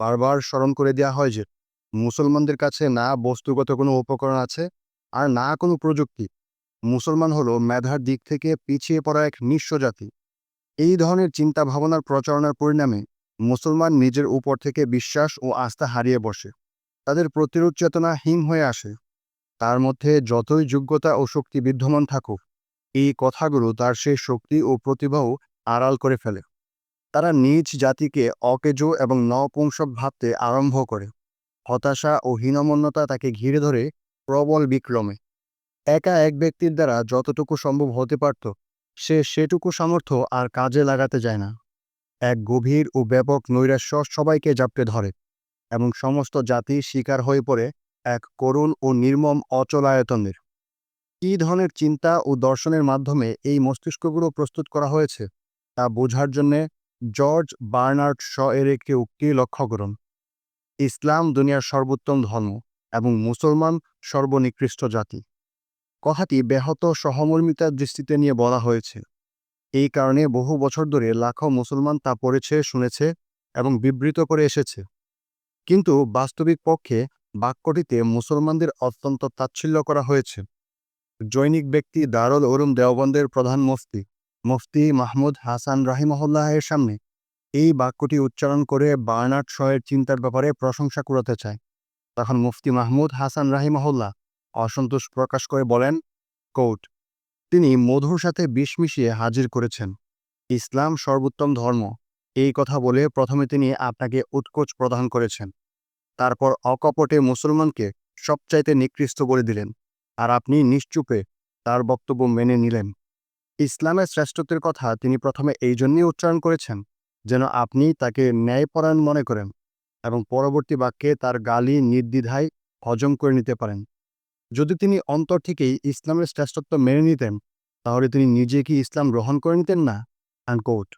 বারবার স্মরণ করে দেওয়া হয় যে, মুসলমানদের কাছে না বস্তুগত কোনো উপকরণ আছে আর না কোনো প্রযুক্তি। মুসলমান হলো মেধার দিক থেকে পিছিয়ে পড়া এক নিঃস্ব জাতি। এই ধরনের চিন্তা ভাবনার প্রচারণার পরিণামে মুসলমান নিজের উপর থেকে বিশ্বাস ও আস্থা হারিয়ে বসে। তাদের প্রতিরোধ চেতনা হিম হয়ে আসে। তার মধ্যে যতই যোগ্যতা ও শক্তি বিদ্যমান থাকুক, এই কথাগুলো তার সেই শক্তি ও প্রতিভাও আড়াল করে ফেলে। তারা নিজ জাতিকে অকেজো এবং নপুংসক ভাবতে আরম্ভ করে। হতাশা ও হীনমন্যতা তাকে ঘিরে ধরে প্রবল বিক্রমে। একা এক ব্যক্তির দ্বারা যতটুকু সম্ভব হতে পারত, সে সেটুকু সামর্থ্য আর কাজে লাগাতে যায় না। এক গভীর ও ব্যাপক নৈরাশ্য সবাইকে জাপটে ধরে এবং সমস্ত জাতি শিকার হয়ে পড়ে এক করুণ ও নির্মম অচলায়তনের। কী ধরনের চিন্তা ও দর্শনের মাধ্যমে এই মস্তিষ্কগুলো প্রস্তুত করা হয়েছে, তা বোঝার জন্যে জর্জ বার্নার্ড শ এর একটি উক্তি লক্ষ্য করুন। ইসলাম দুনিয়ার সর্বোত্তম ধর্ম এবং মুসলমান সর্বনিকৃষ্ট জাতি। কথাটি ব্যাহত সহমর্মিতার দৃষ্টিতে নিয়ে বলা হয়েছে। এই কারণে বহু বছর ধরে লাখো মুসলমান তা পড়েছে, শুনেছে এবং বিবৃত করে এসেছে। কিন্তু বাস্তবিক পক্ষে বাক্যটিতে মুসলমানদের অত্যন্ত তাচ্ছিল্য করা হয়েছে। জৈনিক ব্যক্তি দারুল উরুম দেওবন্দের প্রধান মুফতি মুফতি মাহমুদ হাসান রাহিমহল্লাহের সামনে এই বাক্যটি উচ্চারণ করে বার্নার্ড শয়ের চিন্তার ব্যাপারে প্রশংসা কুড়াতে চায়। তখন মুফতি মাহমুদ হাসান রাহিমহল্লা অসন্তোষ প্রকাশ করে বলেন, কোট, তিনি মধুর সাথে বিষ মিশিয়ে হাজির করেছেন। ইসলাম সর্বোত্তম ধর্ম। এই কথা বলে প্রথমে তিনি আপনাকে উৎকোচ প্রদান করেছেন। তারপর অকপটে মুসলমানকে সবচাইতে নিকৃষ্ট করে দিলেন। আর আপনি নিশ্চুপে তার বক্তব্য মেনে নিলেন। ইসলামের শ্রেষ্ঠত্বের কথা তিনি প্রথমে এই জন্যই উচ্চারণ করেছেন, যেন আপনি তাকে ন্যায়পরায়ণ মনে করেন এবং পরবর্তী বাক্যে তার গালি, নির্দ্বিধায় হজম করে নিতে পারেন। যদি তিনি অন্তর থেকেই ইসলামের শ্রেষ্ঠত্ব মেনে নিতেন, তাহলে তিনি নিজে কি ইসলাম গ্রহণ করে নিতেন না? And quote